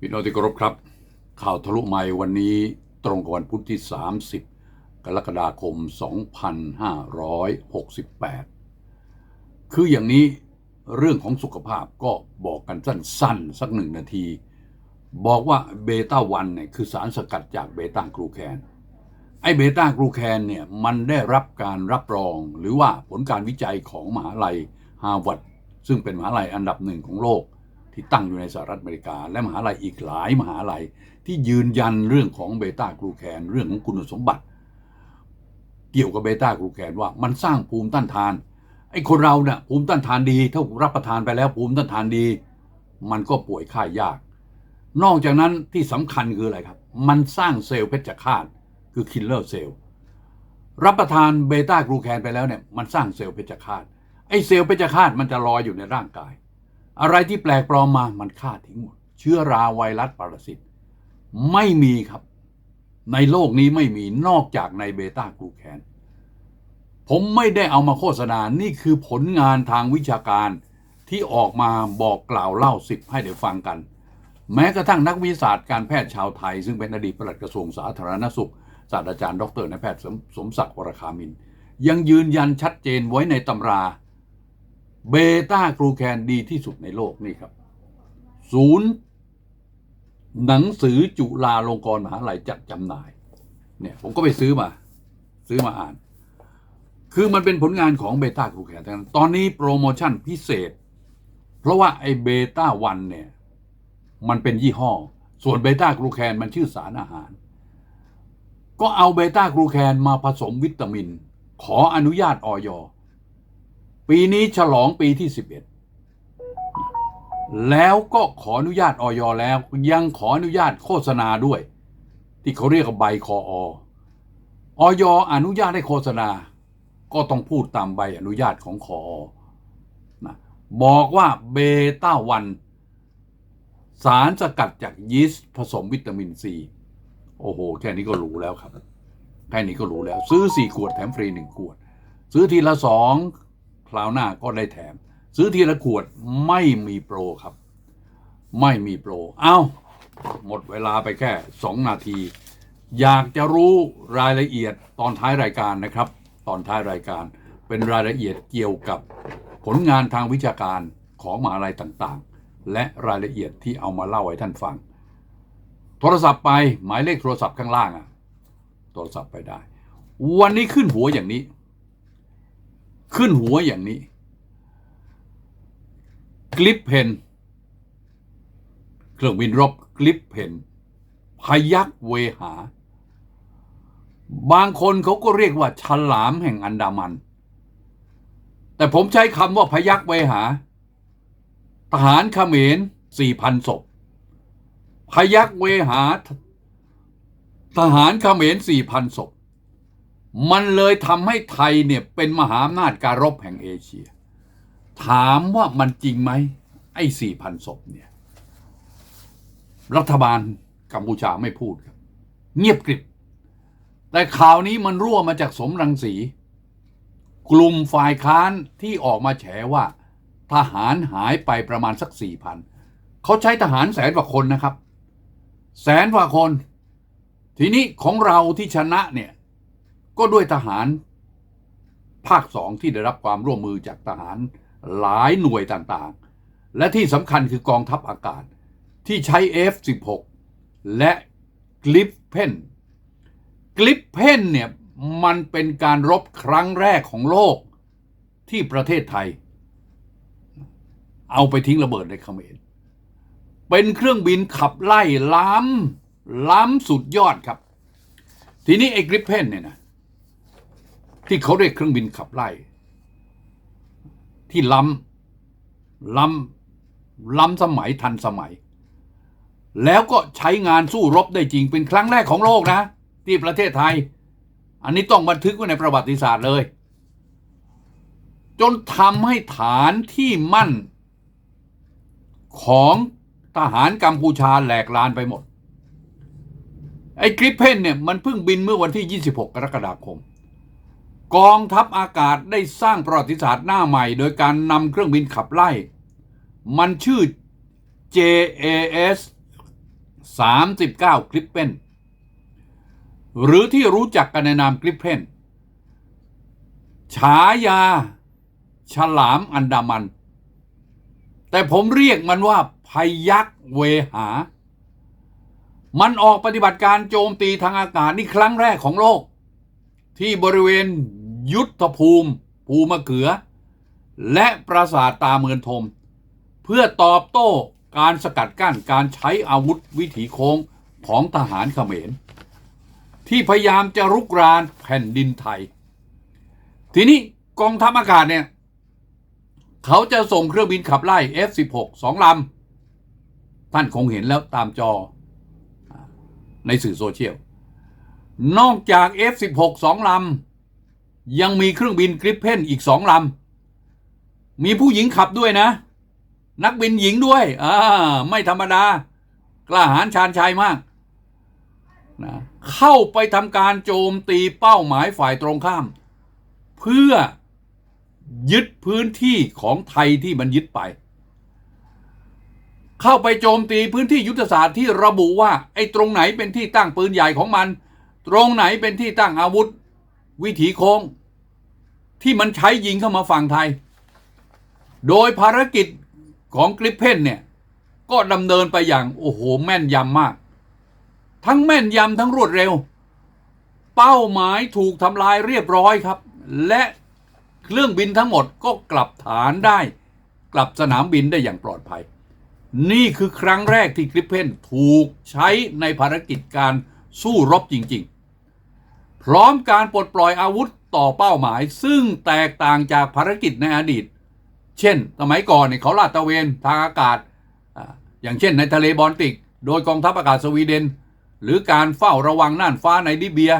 พี่น้องที่เคารพครับ ข่าวทะลุใหม่วันนี้ตรงกับวันพุธที่ 30 กรกฎาคม 2568 คืออย่างนี้เรื่องของสุขภาพก็บอกกันสั้นๆสักหนึ่งนาที บอกว่าเบต้าวันเนี่ยคือสารสกัดจากเบต้ากลูแคน ไอเบต้ากลูแคนเนี่ยมันได้รับการรับรองหรือว่าผลการวิจัยของมหาลัยฮาร์วาร์ดซึ่งเป็นมหาลัยอันดับหนึ่งของโลก ที่ตั้งอยู่ในสหรัฐอเมริกา และมหาลัยอีกหลายมหาลัยที่ยืนยันเรื่องของเบต้ากลูแคนเรื่องของคุณสมบัติ เกี่ยวกับเบต้ากลูแคนว่ามันสร้างภูมิต้านทานไอ้คนเราเนี่ยภูมิต้านทานดีถ้ารับประทานไปแล้วภูมิต้านทานดี มันก็ป่วยไข้ายาก นอกจากนั้นที่สำคัญคืออะไรครับ มันสร้างเซลล์เพชฌฆาตคือคิลเลอร์เซลล์รับประทานเบต้ากลูแคนไปแล้วเนี่ยมันสร้างเซลล์เพชฌฆาตไอ้เซลล์เพชฌฆาตมันจะลอยอยู่ในร่างกาย อะไรที่แปลกปลอมมามันฆ่าทิ้งหมด เชื้อราไวรัสปรสิตไม่มีครับ ในโลกนี้ไม่มีนอกจากในเบต้ากลูแคนผมไม่ได้เอามาโฆษณา นี่คือผลงานทางวิชาการที่ออกมาบอกกล่าวเล่าสิบให้ได้ฟังกัน แม้กระทั่งนักวิทยาศาสตร์การแพทย์ชาวไทย ซึ่งเป็นอดีตปลัดกระทรวงสาธารณสุข ศาสตราจารย์ดรนายแพทย์สมสมศักดิ์วรคามิน ยังยืนยันชัดเจนไว้ในตำรา เบต้ากลูแคนดีที่สุดในโลกนี่ครับ ศูนย์ หนังสือจุฬาลงกรณ์มหาลัยจัดจำหน่าย เนี่ย ผมก็ไปซื้อมา ซื้อมาอ่าน คือมันเป็นผลงานของเบต้ากลูแคนทั้งนั้นตอนนี้โปรโมชั่นพิเศษ เพราะว่าไอ้เบต้าวันเนี่ย มันเป็นยี่ห้อ ส่วนเบต้ากลูแคนมันชื่อสารอาหาร ก็เอาเบต้ากลูแคนมาผสมวิตามิน ขออนุญาตออย ปีนี้ฉลองปีที่ 11 แล้วก็ขออนุญาตออยแล้วยังขออนุญาตโฆษณาด้วย ที่เขาเรียกว่าใบคออออยอนุญาตให้โฆษณา ก็ต้องพูดตามใบอนุญาตของคออนะบอกว่าเบต้าวัน สารสกัดจากยีสต์ผสมวิตามินซีโอ้โห แค่นี้ก็รู้แล้วครับ แค่นี้ก็รู้แล้ว ซื้อสี่ขวดแถมฟรีหนึ่งขวด ซื้อทีละสอง คราวหน้าก็ได้แถม ซื้อทีละขวดไม่มีโปรครับ ไม่มีโปร เอา้า หมดเวลาไปแค่สองนาที อยากจะรู้รายละเอียดตอนท้ายรายการนะครับ ตอนท้ายรายการเป็นรายละเอียดเกี่ยวกับผลงานทางวิชาการของมหาลัยต่างๆ และรายละเอียดที่เอามาเล่าให้ท่านฟัง โทรศัพท์ไปหมายเลขโทรศัพท์ข้างล่างอะโทรศัพท์ไปได้ วันนี้ขึ้นหัวอย่างนี้ ขึ้นหัวอย่างนี้ กลิปเพนเครื่องบินรบกลิปเพนพยักเวหา บางคนเขาก็เรียกว่าฉลามแห่งอันดามัน แต่ผมใช้คำว่าพยักเวหา ทหารเขมรสี่พันศพ พยักเวหา ทหารเขมรสี่พันศพ มันเลยทำให้ไทยเนี่ยเป็นมหาอำนาจการรบแห่งเอเชีย ถามว่ามันจริงไหม ไอ้สี่พันศพเนี่ย รัฐบาลกัมพูชาไม่พูดครับ เงียบกริบ แต่ข่าวนี้มันรั่วมาจากสมรังสี กลุ่มฝ่ายค้านที่ออกมาแฉว่า ทหารหายไปประมาณสักสี่พันเขาใช้ทหารแสนกว่าคนนะครับ แสนกว่าคน ทีนี้ของเราที่ชนะเนี่ย ก็ด้วยทหารภาคสองที่ได้รับความร่วมมือจากทหารหลายหน่วยต่างๆ และที่สำคัญคือกองทัพอากาศ ที่ใช้ F16 และกลิปเพนกลิปเพนเนี่ยมันเป็นการรบครั้งแรกของโลกที่ประเทศไทย เอาไปทิ้งระเบิดในเขมรเป็นเครื่องบินขับไล่ล้ำล้ำสุดยอดครับ ทีนี้ไอ้กริปเพนเนี่ยนะ ที่เขาเรียกเครื่องบินขับไล่ ที่ล้ำล้ำล้ำสมัยทันสมัย แล้วก็ใช้งานสู้รบได้จริงเป็นครั้งแรกของโลกนะ ที่ประเทศไทย อันนี้ต้องบันทึกไว้ในประวัติศาสตร์เลย จนทำให้ฐานที่มั่น ของทหารกัมพูชาแหลกลานไปหมดไอ้กริปเพนเนี่ยมันเพิ่งบินเมื่อวันที่ 26 กรกฎาคม กองทัพอากาศได้สร้างประวัติศาสตร์หน้าใหม่ โดยการนำเครื่องบินขับไล่ มันชื่อ JAS 39คลิปเป็นหรือที่รู้จักกันในนามคลิปเพนฉายา ฉลามอันดามัน แต่ผมเรียกมันว่าพยักเวหา มันออกปฏิบัติการโจมตีทางอากาศนี่ครั้งแรกของโลก ที่บริเวณยุทธภูมิ ภูมะเขือ และปราสาทตาเมือนทม เพื่อตอบโต้การสกัดกั้นการใช้อาวุธวิถีโค้งของทหารเขมร ที่พยายามจะรุกรานแผ่นดินไทย ทีนี้กองทัพอากาศเนี่ย เขาจะส่งเครื่องบินขับไล่ F16 สองลำท่านคงเห็นแล้วตามจอในสื่อโซเชียล นอกจาก F16 สองลำ ยังมีเครื่องบินกริปเพนอีกสองลำ มีผู้หญิงขับด้วยนะ นักบินหญิงด้วยอ่าไม่ธรรมดา กล้าหาญชาญชัยมากนะเข้าไปทำการโจมตีเป้าหมายฝ่ายตรงข้าม เพื่อยึดพื้นที่ของไทยที่มันยึดไป เข้าไปโจมตีพื้นที่ยุทธศาสตร์ที่ระบุว่าไอ้ตรงไหนเป็นที่ตั้งปืนใหญ่ของมัน ตรงไหนเป็นที่ตั้งอาวุธ วิถีโค้ง ที่มันใช้ยิงเข้ามาฝั่งไทย โดยภารกิจของกริปเพนเนี่ยก็ดำเนินไปอย่างโอ้โหแม่นยำมาก ทั้งแม่นยำทั้งรวดเร็ว เป้าหมายถูกทำลายเรียบร้อยครับ และเครื่องบินทั้งหมดก็กลับฐานได้ กลับสนามบินได้อย่างปลอดภัย นี่คือครั้งแรกที่กริปเพนถูกใช้ในภารกิจการสู้รบจริง ๆ พร้อมการปลดปล่อยอาวุธต่อเป้าหมาย ซึ่งแตกต่างจากภารกิจในอดีต เช่น สมัยก่อนเนี่ยเขาลาดตระเวนทางอากาศ อย่างเช่นในทะเลบอลติก โดยกองทัพอากาศสวีเดน หรือการเฝ้าระวังน่านฟ้าในลิเบีย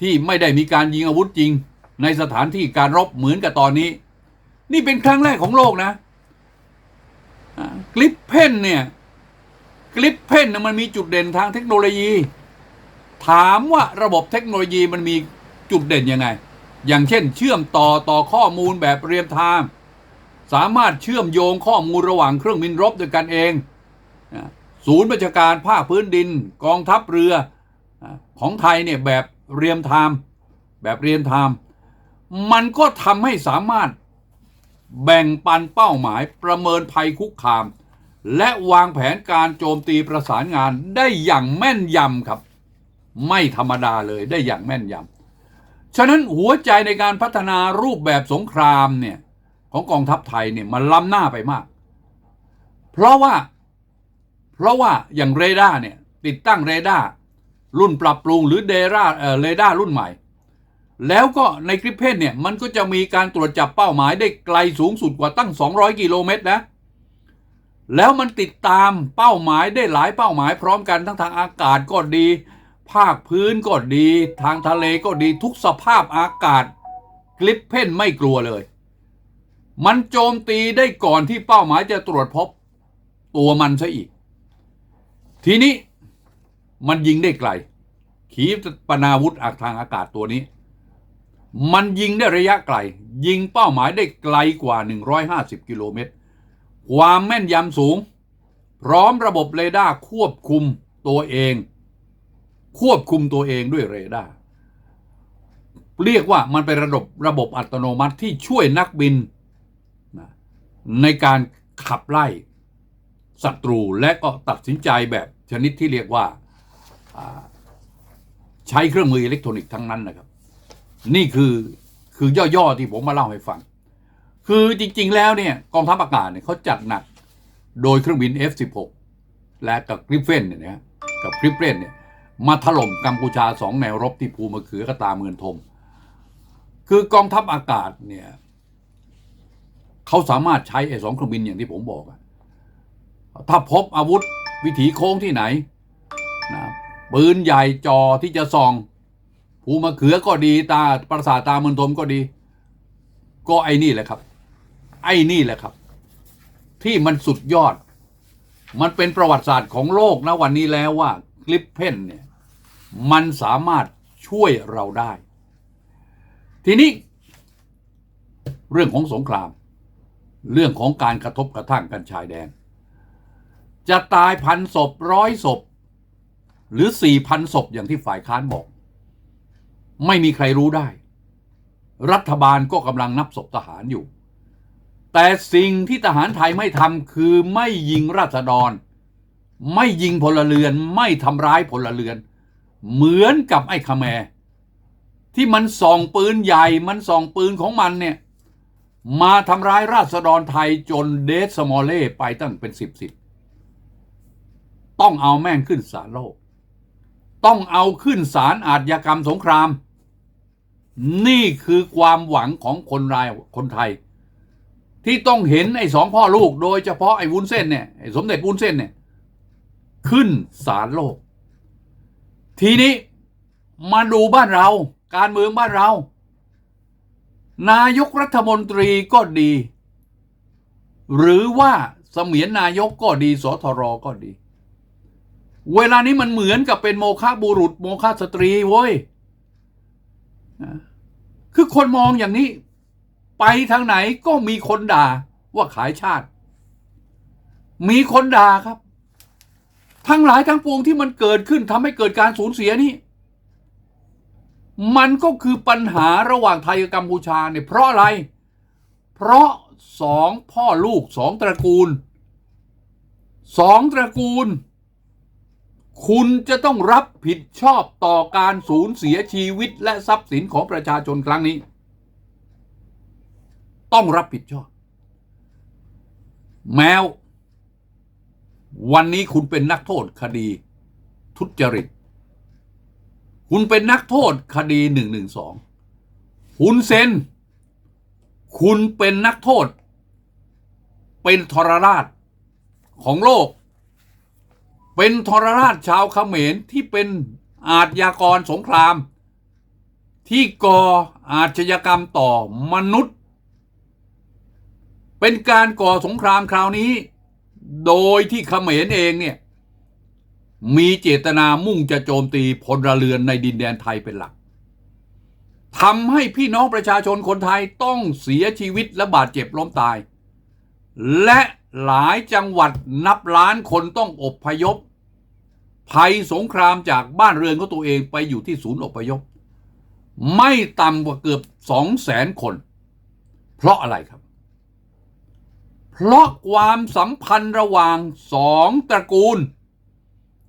ที่ไม่ได้มีการยิงอาวุธจริง ในสถานที่การรบเหมือนกับตอนนี้ นี่เป็นครั้งแรกของโลกนะกลิปเพนเนี่ยกลิปเพนน่ะมันมีจุดเด่นทางเทคโนโลยี ถามว่าระบบเทคโนโลยีมันมีจุดเด่นยังไง อย่างเช่น เชื่อมต่อต่อข้อมูลแบบเรียลไทม์สามารถเชื่อมโยงข้อมูลระหว่างเครื่องบินรบด้วยกันเอง ศูนย์บัญชาการภาคพื้นดิน กองทัพเรือของไทยเนี่ยแบบเรียลไทม์แบบเรียลไทม์มันก็ทำให้สามารถแบ่งปันเป้าหมายประเมินภัยคุกคาม และวางแผนการโจมตีประสานงานได้อย่างแม่นยำครับ ไม่ธรรมดาเลยได้อย่างแม่นยำฉะนั้นหัวใจในการพัฒนารูปแบบสงครามเนี่ยของกองทัพไทยเนี่ยมันล้ำหน้าไปมาก เพราะว่า เพราะว่าอย่างเรดาร์เนี่ยติดตั้งเรดาร์รุ่นปรับปรุงหรือเดราเอ่อเรดาร์รุ่นใหม่ แล้วก็ในกริปเพนเนี่ยมันก็จะมีการตรวจจับเป้าหมายได้ไกลสูงสุดกว่าตั้ง 200 กิโลเมตรนะแล้วมันติดตามเป้าหมายได้หลายเป้าหมายพร้อมกันทั้งทางอากาศก็ดี ภาคพื้นก็ดี ทางทะเลก็ดีทุกสภาพอากาศ กลิปเพนไม่กลัวเลย มันโจมตีได้ก่อนที่เป้าหมายจะตรวจพบ ตัวมันซะอีก ทีนี้มันยิงได้ไกล ขีปนาวุธอักทางอากาศตัวนี้ มันยิงได้ระยะไกล ยิงเป้าหมายได้ไกลกว่า 150 กิโลเมตร ความแม่นยำสูง พร้อมระบบเรดาร์ควบคุมตัวเอง ควบคุมตัวเองด้วยเรดาร์เรียกว่ามันเป็นระบบระบบอัตโนมัติที่ช่วยนักบินนะในการขับไล่ศัตรูและก็ตัดสินใจแบบชนิดที่เรียกว่าใช้เครื่องมืออิเล็กทรอนิกส์ทั้งนั้นนะครับ นี่คือคือย่อๆที่ผมมาเล่าให้ฟัง คือจริงๆแล้วเนี่ยกองทัพอากาศเนี่ยเขาจัดหนักโดยเครื่องบิน F16 และกับกริฟเฟนเนี่ยนะกับกริฟเฟนเนี่ย มาถล่มกัมพูชาสองแนวรบที่ภูมะเขือกระตาเมือนทม คือกองทัพอากาศเนี่ยเขาสามารถใช้ไอ้สองเครื่องบินอย่างที่ผมบอกอะถ้าพบอาวุธวิถีโค้งที่ไหนนะปืนใหญ่จอที่จะส่อง ภูมะเขือก็ดีตาประสาทตาเมือนทมก็ดี ก็ไอ้นี่แหละครับ ไอ้นี่แหละครับ ที่มันสุดยอด มันเป็นประวัติศาสตร์ของโลกนะวันนี้แล้วว่า คลิปเพนเนี่ยมันสามารถช่วยเราได้ ทีนี้ เรื่องของสงคราม เรื่องของการกระทบกระทั่งกันชายแดน จะตายพันศพร้อยศพ หรือสี่พันศพอย่างที่ฝ่ายค้านบอก ไม่มีใครรู้ได้ รัฐบาลก็กำลังนับศพทหารอยู่ แต่สิ่งที่ทหารไทยไม่ทำคือไม่ยิงราษฎร ไม่ยิงพลเรือนไม่ทำร้ายพลเรือน เหมือนกับไอ้ขแมร์ที่มันส่องปืนใหญ่มันส่องปืนของมันเนี่ยมาทำร้ายราษฎรไทยจนเดสมอลเล่ไปตั้งเป็นสิบสิบต้องเอาแม่งขึ้นศาลโลก ต้องเอาขึ้นศาลอาญากรรมสงคราม นี่คือความหวังของคนรายคนไทย ที่ต้องเห็นไอ้สองพ่อลูกโดยเฉพาะไอ้วุ้นเส้นเนี่ยไอ้สมเด็จวุ้นเส้นเนี่ย ขึ้นศาลโลก ทีนี้มาดูบ้านเรา การเมืองบ้านเรา นายกรัฐมนตรีก็ดี หรือว่าเสมียนนายกก็ดีสทรก็ดี เวลานี้มันเหมือนกับเป็นโมฆะบุรุษ โมฆะสตรีเว้ยคือคนมองอย่างนี้ ไปทางไหนก็มีคนด่าว่าขายชาติ มีคนด่าครับ ทั้งหลายทั้งปวงที่มันเกิดขึ้นทำให้เกิดการสูญเสียนี่ มันก็คือปัญหาระหว่างไทยกับกัมพูชาเนี่ยเพราะอะไร เพราะสองพ่อลูกสองตระกูลสองตระกูล คุณจะต้องรับผิดชอบต่อการสูญเสียชีวิตและทรัพย์สินของประชาชนครั้งนี้ ต้องรับผิดชอบ แมว วันนี้คุณเป็นนักโทษคดี ทุจริต คุณเป็นนักโทษคดีหนึ่งหนึ่งสองคุณเซนคุณเป็นนักโทษ เป็นทรราชของโลก เป็นทรราชชาวเขมรที่เป็นอาชญากรสงคราม ที่ก่ออาชญากรรมต่อมนุษย์ เป็นการก่อสงครามคราวนี้ โดยที่เขมรเองเนี่ย มีเจตนามุ่งจะโจมตีพลเรือนในดินแดนไทยเป็นหลักทำให้พี่น้องประชาชนคนไทยต้องเสียชีวิตและบาดเจ็บล้มตาย และหลายจังหวัดนับล้านคนต้องอบพยพ ภัยสงครามจากบ้านเรือนของตัวเองไปอยู่ที่ศูนย์อพยพ ไม่ต่ำกว่าเกือบสองแสนคน เพราะอะไรครับ เพราะความสัมพันธ์ระหว่างสองตระกูล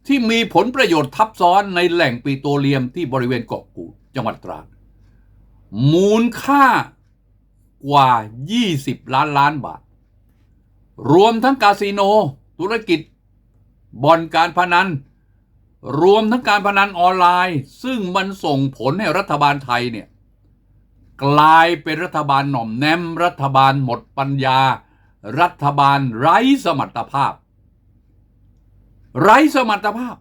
ที่มีผลประโยชน์ทับซ้อนในแหล่งปิโตรเลียมที่บริเวณเกาะกูดจังหวัดตราดมูลค่ากว่า 20 ล้านล้านบาท รวมทั้งคาสิโน ธุรกิจบ่อนการพนัน รวมทั้งการพนันออนไลน์ ซึ่งมันส่งผลให้รัฐบาลไทยเนี่ยกลายเป็นรัฐบาลหน่อมแนมรัฐบาลหมดปัญญา รัฐบาลไร้สมรรถภาพ ไร้สมรรถภาพ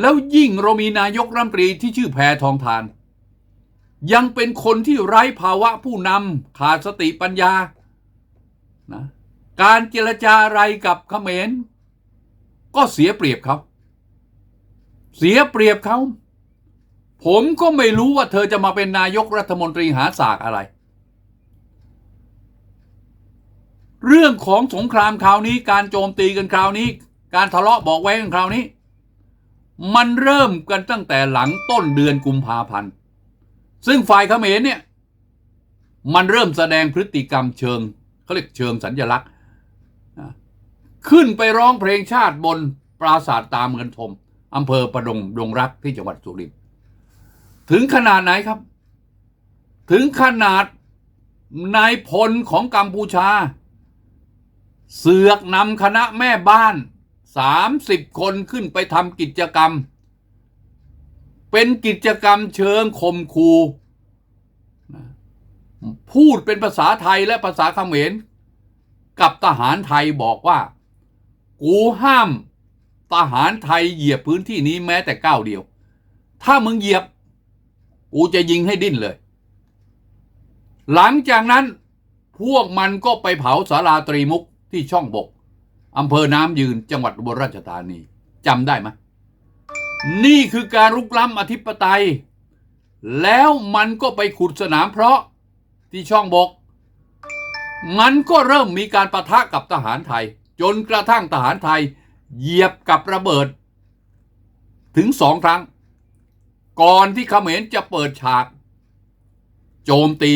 แล้วยิ่งเรามีนายกรัฐมนตรีที่ชื่อแพทองทาน ยังเป็นคนที่ไร้ภาวะผู้นำขาดสติปัญญานะการเจรจาอะไรกับเขมร ก็เสียเปรียบเขาเสียเปรียบเขา ผมก็ไม่รู้ว่าเธอจะมาเป็นนายกรัฐมนตรีหาสากอะไร เรื่องของสงครามคราวนี้ การโจมตีกันคราวนี้ การทะเลาะบอกแว้งกันคราวนี้ มันเริ่มกันตั้งแต่หลังต้นเดือนกุมภาพันธ์ซึ่งฝ่ายเขมรเนี่ยมันเริ่มแสดงพฤติกรรมเชิงเขาเรียกเชิงสัญญลักษณ์ขึ้นไปร้องเพลงชาติบนปราสาทตามเงินทมอำเภอประดงดงรักที่จังหวัดสุรินทร์ถึงขนาดไหนครับ ถึงขนาดนายพลของกัมพูชา เสือกนำคณะแม่บ้านสามสิบคนขึ้นไปทำกิจกรรม เป็นกิจกรรมเชิงข่มคูนะพูดเป็นภาษาไทยและภาษาเขมร กับทหารไทยบอกว่า กูห้ามทหารไทยเหยียบพื้นที่นี้แม้แต่ก้าวเดียว ถ้ามึงเหยียบ กูจะยิงให้ดิ้นเลย หลังจากนั้นพวกมันก็ไปเผาสาราตรีมุก ที่ช่องบกอำเภอน้ำยืนจังหวัดอุบลราชธานีจำได้ไหมนี่คือการรุกล้ำอธิปไตย แล้วมันก็ไปขุดสนามเพราะที่ช่องบก มันก็เริ่มมีการประทะกับทหารไทย จนกระทั่งทหารไทย เหยียบกับระเบิด ถึงสองครั้ง ก่อนที่เขมรจะเปิดฉาก โจมตี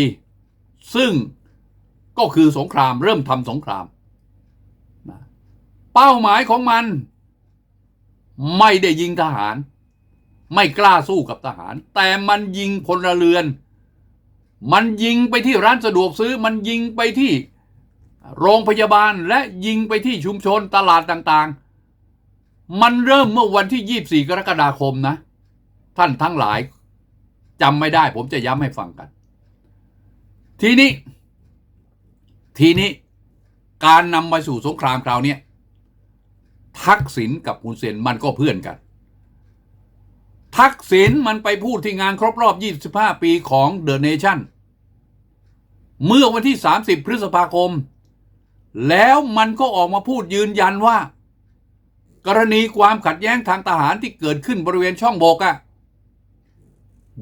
ซึ่งก็คือสงครามเริ่มทำสงคราม เป้าหมายของมัน ไม่ได้ยิงทหาร ไม่กล้าสู้กับทหาร แต่มันยิงพลเรือน มันยิงไปที่ร้านสะดวกซื้อ มันยิงไปที่โรงพยาบาลและยิงไปที่ชุมชนตลาดต่างๆ มันเริ่มเมื่อวันที่ 24 กรกฎาคมนะ ท่านทั้งหลายจำไม่ได้ ผมจะย้ำให้ฟังกัน ทีนี้ ทีนี้การนำมาสู่สงครามคราวนี้ ทักษิณกับฮุนเซนมันก็เพื่อนกัน ทักษิณมันไปพูดที่งานครบรอบ 25 ปีของเดอะเนชั่นเมื่อวันที่ 30 พฤษภาคม แล้วมันก็ออกมาพูดยืนยันว่า กรณีความขัดแย้งทางทหารที่เกิดขึ้นบริเวณช่องโบกอะ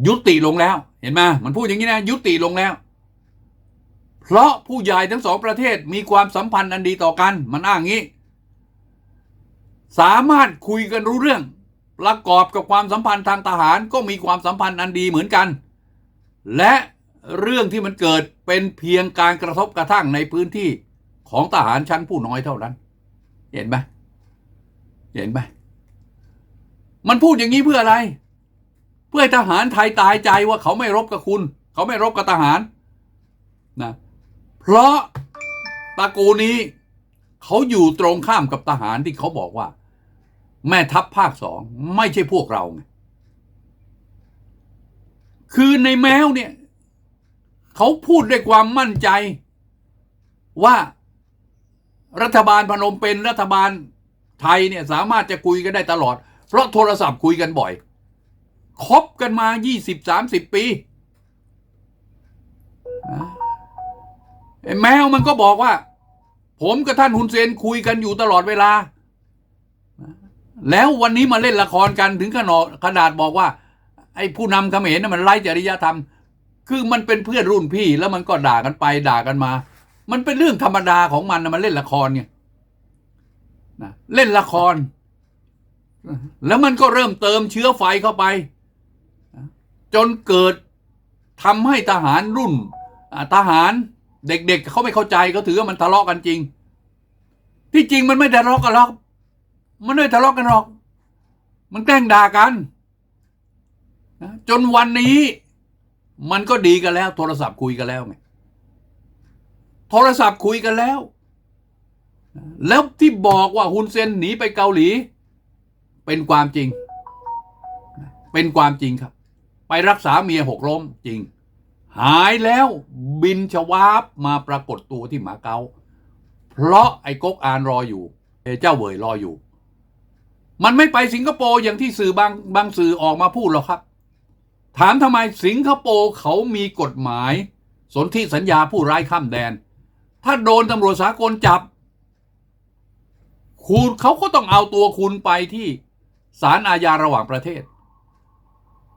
ยุติลงแล้วเห็นไหมมันพูดอย่างนี้นะยุติลงแล้ว เพราะผู้ใหญ่ทั้งสองประเทศมีความสัมพันธ์อันดีต่อกัน มันอ้างงี้ สามารถคุยกันรู้เรื่อง ประกอบกับความสัมพันธ์ทางทหารก็มีความสัมพันธ์อันดีเหมือนกัน และเรื่องที่มันเกิดเป็นเพียงการกระทบกระทั่งในพื้นที่ของทหารชั้นผู้น้อยเท่านั้น เห็นไหมเห็นไหมมันพูดอย่างนี้เพื่ออะไร เพื่อทหารไทยตายใจว่าเขาไม่รบกับคุณ เขาไม่รบกับทหารนะเพราะตระกูลนี้ เขาอยู่ตรงข้ามกับทหารที่เขาบอกว่า แม่ทัพภาคสองไม่ใช่พวกเราไงคือในแมวเนี่ยเขาพูดด้วยความมั่นใจ ว่ารัฐบาลพนมเป็นรัฐบาลไทยเนี่ยสามารถจะคุยกันได้ตลอด เพราะโทรศัพท์คุยกันบ่อยคบกันมา 20-30 ปี แมวมันก็บอกว่า ผมกับท่านฮุนเซนคุยกันอยู่ตลอดเวลา แล้ววันนี้มาเล่นละครกันถึงขนาดขนาดบอกว่า ไอ้ผู้นำเขมรน่ะมันไร้จริยธรรม คือมันเป็นเพื่อนรุ่นพี่แล้วมันก็ด่ากันไปด่ากันมา มันเป็นเรื่องธรรมดาของมันนะมันเล่นละครไงนะเล่นละคร แล้วมันก็เริ่มเติมเชื้อไฟเข้าไป จนเกิดทำให้ทหารรุ่นทหารเด็กๆเขาไม่เข้าใจเขาถือว่ามันทะเลาะกันจริง ที่จริงมันไม่ทะเลาะกันหรอก มันไม่ทะเลาะกันหรอก มันแกล้งด่ากันนะจนวันนี้ มันก็ดีกันแล้ว โทรศัพท์คุยกันแล้วไงโทรศัพท์คุยกันแล้ว แล้วที่บอกว่าฮุนเซนหนีไปเกาหลี เป็นความจริง เป็นความจริงครับ ไปรักษาเมียหกล้มจริง หายแล้วบินชวาบมาปรากฏตัวที่หมาเกาเพราะไอ้ก๊กอานรออยู่ไอ้เจ้าเวยรออยู่ มันไม่ไปสิงคโปร์อย่างที่สื่อบางบางสื่อออกมาพูดหรอกครับ ถามทำไมสิงคโปร์เขามีกฎหมาย สนธิสัญญาผู้ร้ายข้ามแดน ถ้าโดนตำรวจสากลจับ คุณเขาก็ต้องเอาตัวคุณไปที่ศาลอาญาระหว่างประเทศ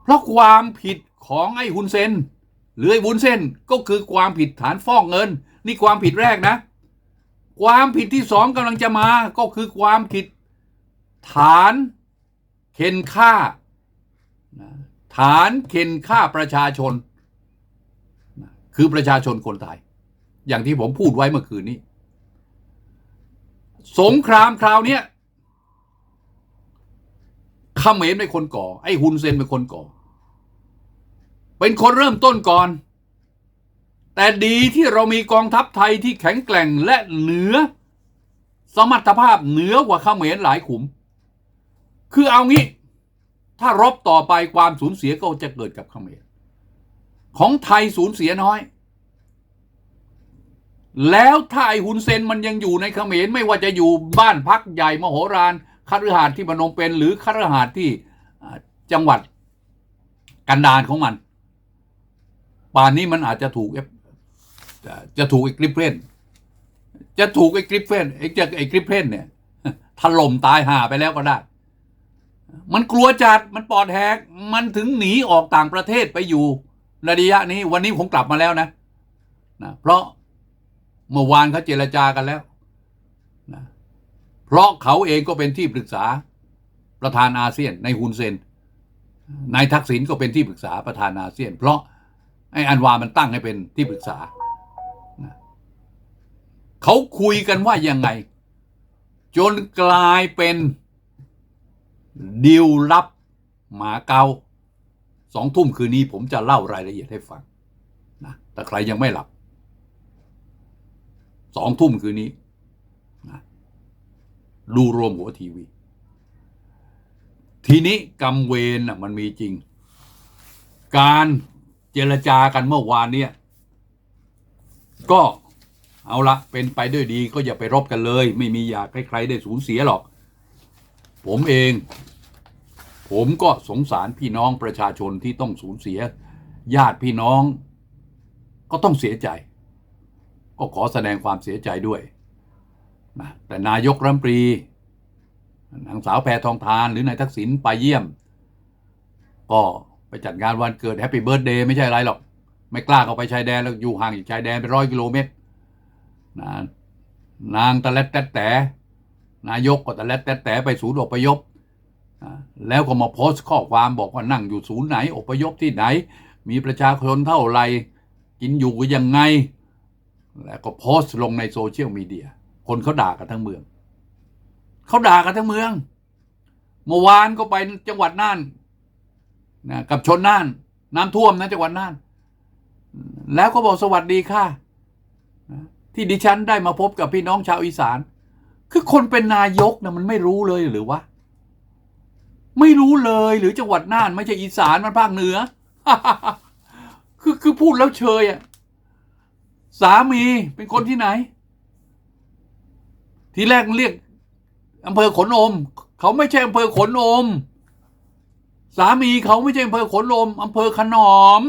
เพราะความผิดของไอ้ฮุนเซนหรือไอ้วุนเส้นก็คือความผิดฐานฟอกเงิน นี่ความผิดแรกนะ ความผิดที่สองกำลังจะมาก็คือความผิด ฐานเข็นฆ่า ฐานเข็นฆ่าประชาชน คือประชาชนคนไทย อย่างที่ผมพูดไว้เมื่อคืนนี้ สงครามคราวเนี้ยเขมรเป็นคนก่อ ไอ้ฮุนเซนเป็นคนก่อ เป็นคนเริ่มต้นก่อน แต่ดีที่เรามีกองทัพไทยที่แข็งแกร่งและเหนือ สมรรถภาพเหนือกว่าเขมรหลายขุม คือเอางี้ ถ้ารบต่อไปความสูญเสียก็จะเกิดกับเขมรของไทยสูญเสียน้อย แล้วถ้าไอหุนเซนมันยังอยู่ในเขมรไม่ว่าจะอยู่บ้านพักใหญ่มโหฬารคฤหาสน์ที่พนมเปญหรือคฤหาสน์ที่จังหวัดกันดารของมัน ป่านนี้มันอาจจะถูกจะจะถูกไอ้กริปเพนจะถูกไอ้กริปเพนไอ้จะไอ้กริปเพนเนี่ยถล่มตายห่าไปแล้วก็ได้ มันกลัวจัดมันปอดแหกมันถึงหนีออกต่างประเทศไปอยู่ในระยะนี้วันนี้ผมกลับมาแล้วนะนะเพราะเมื่อวานเขาเจรจากันแล้วนะเพราะเขาเองก็เป็นที่ปรึกษาประธานอาเซียนในฮุนเซนนายทักษิณก็เป็นที่ปรึกษาประธานอาเซียน เพราะไอ้อันวามันตั้งให้เป็นที่ปรึกษานะเขาคุยกันว่ายังไง จนกลายเป็น ดิวลับหมาเกาสองทุ่มคืนนี้ผมจะเล่ารายละเอียดให้ฟังนะแต่ใครยังไม่หลับสองทุ่มคืนนี้นะดูรวมหัวทีวี ทีนี้กรรมเวรน่ะมันมีจริง การเจรจากันเมื่อวานเนี่ยก็เอาละเป็นไปด้วยดีก็อย่าไปรบกันเลย ไม่มีอยากให้ใครได้สูญเสียหรอก ผมเอง ผมก็สงสารพี่น้องประชาชนที่ต้องสูญเสีย ญาติพี่น้อง ก็ต้องเสียใจ ก็ขอแสดงความเสียใจด้วยนะแต่นายกรัฐมนตรีนางสาวแพทองทานหรือนายทักษิณไปเยี่ยม ก็ไปจัดงานวันเกิดแฮปปี้เบิร์ดเดย์ไม่ใช่อะไรหรอก ไม่กล้าเข้าไปชายแดนแล้วอยู่ห่างจากชายแดนเป็นร้อยกิโลเมตรนะนางตะเล็ดแตะแต่นายกก็ตะเล็ดแตะแต่ไปศูนย์อพยพ แล้วก็มาโพสต์ข้อความบอกว่านั่งอยู่ศูนย์ไหนอพยพที่ไหน มีประชาชนเท่าไหร่กินอยู่ยังไง แล้วก็โพสต์ลงในโซเชียลมีเดียคนเขาด่ากันทั้งเมืองเขาด่ากันทั้งเมืองเมื่อวานก็ไปจังหวัดน่านนะกับชนน่าน น้ำท่วมนะจังหวัดน่าน แล้วก็บอกสวัสดีค่ะที่ดิฉันได้มาพบกับพี่น้องชาวอีสาน คือคนเป็นนายกนะมันไม่รู้เลยหรือวะ ไม่รู้เลยหรือจังหวัดน่านไม่ใช่อีสานมันภาคเหนือ คือคือพูดแล้วเชยอะสามีเป็นคนที่ไหน ทีแรกเรียกอำเภอขนอม เขาไม่ใช่อำเภอขนอม สามีเขาไม่ใช่อำเภอขนอมอำเภอขนอม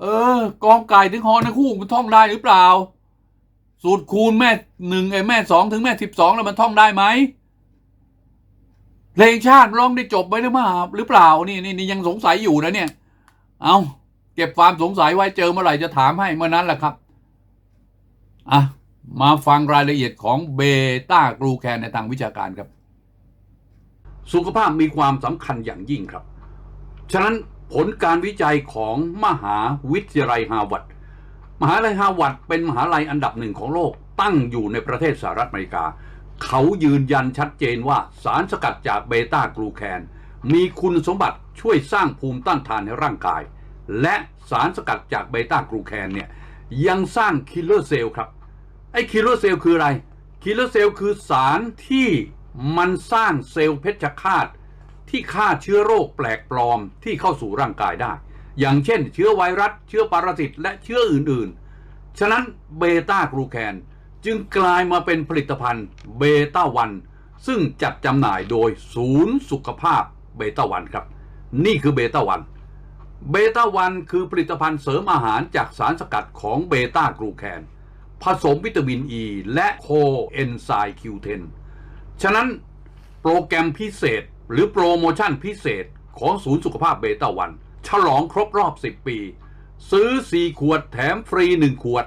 เออ กองไก่ถึงฮอนะคู่มันท่องได้หรือเปล่า สูตรคูณแม่หนึ่งไอ้แม่สองถึงแม่สิบสองแล้วมันท่องได้ไหม เพลงชาติร้องได้จบไปหรือเปล่าหรือเปล่านี่นี่นี่ยังสงสัยอยู่นะเนี่ย เอาเก็บความสงสัยไว้เจอเมื่อไหร่จะถามให้เมื่อนั้นแหละครับอะมาฟังรายละเอียดของเบต้ากรูแคนในทางวิชาการครับ สุขภาพมีความสำคัญอย่างยิ่งครับ ฉะนั้นผลการวิจัยของมหาวิทยาลัยฮาร์วาร์ดมหาลัยฮาร์วาร์ดเป็นมหาลัยอันดับหนึ่งของโลกตั้งอยู่ในประเทศสหรัฐอเมริกา เขายืนยันชัดเจนว่าสารสกัดจากเบต้ากรูแคน มีคุณสมบัติช่วยสร้างภูมิต้านทานในร่างกาย และสารสกัดจากเบต้ากรูแคนเนี่ยยังสร้างคิลเลอร์เซลล์ครับ ไอ้คิลเลอร์เซลล์คืออะไร คิลเลอร์เซลล์คือสารที่มันสร้างเซลล์เพชฌฆาตที่ฆ่าเชื้อโรคแปลกปลอมที่เข้าสู่ร่างกายได้ อย่างเช่น เชื้อไวรัส เชื้อปรสิตและเชื้ออื่นๆ ฉะนั้นเบต้ากรูแคน จึงกลายมาเป็นผลิตภัณฑ์เบต้าวันซึ่งจัดจำหน่ายโดยศูนย์สุขภาพเบต้าวันครับ นี่คือเบต้าวันเบต้าวันคือผลิตภัณฑ์เสริมอาหารจากสารสกัดของเบต้ากรูแคน ผสมวิตามินอ e ีและโคเอนไซม์ Q10 ฉะนั้นโปรแกรมพิเศษหรือโปรโมชั่นพิเศษของศูนย์สุขภาพเบต้าวัน ฉลองครบรอบ 10 ปี ซื้อ 4 ขวดแถมฟรี 1 ขวด